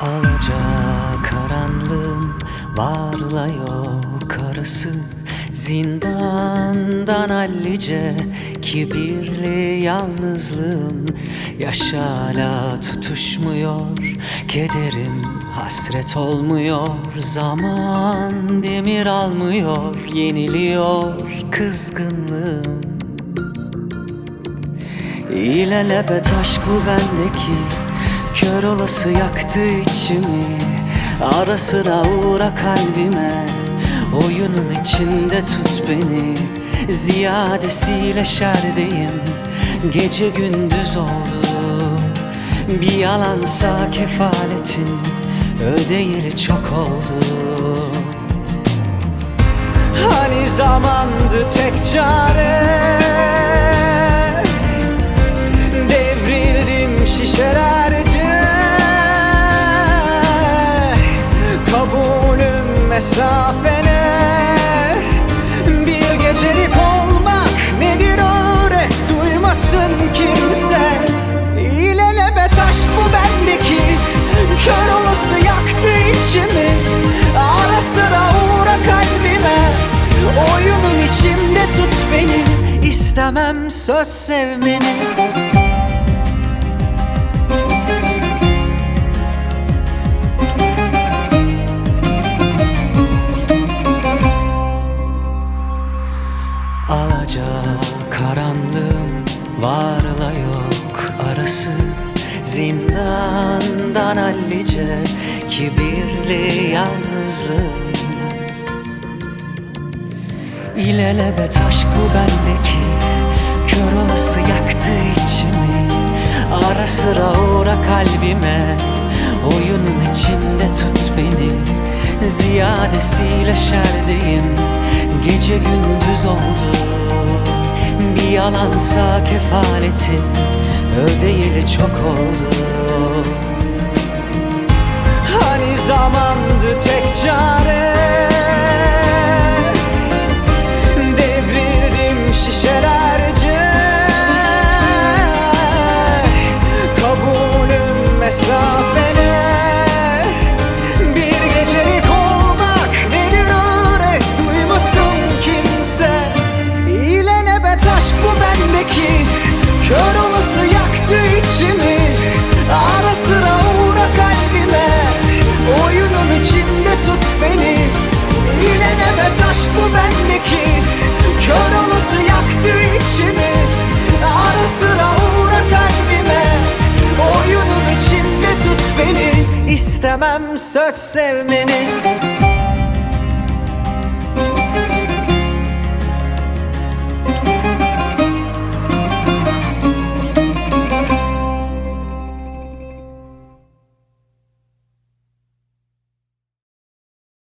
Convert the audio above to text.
Alaca karanlığım varla yok arası. Zindandan hallice kibirli yalnızlığım Yaş hala tutuşmuyor. Kederim hasret olmuyor Zaman demir almıyor yeniliyor kızgınlığım. İlelebet aşk bu bendeki Kör olası yaktı içimi. Ara sıra uğra kalbime. Oyunun içinde tut beni. Ziyadesiyle şerdeyim. Gece gündüz oldu. Bir yalansa kefaletin Ödeyeli çok oldu. Hani zamandı tek çare mesafene. Bir gecelik olmak nedir öğret Duymasın kimse. İlelebet aşk bu bendeki Kör olası yaktı içimi. Ara sıra uğra kalbime. Oyunun içinde tut beni. İstemem söz sevmeni varla yok arası Zindandan hallice kibirli yalnızlığım İlelebet aşk bu bendeki Kör olası yaktı içimi. Ara sıra uğra kalbime Oyunun içinde tut beni. Ziyadesiyle şerdeyim Gece gündüz oldu Bir yalansa kefaletin Ödeyeli çok oldu. Hani zamandı tek çare İstemem söz sevmeni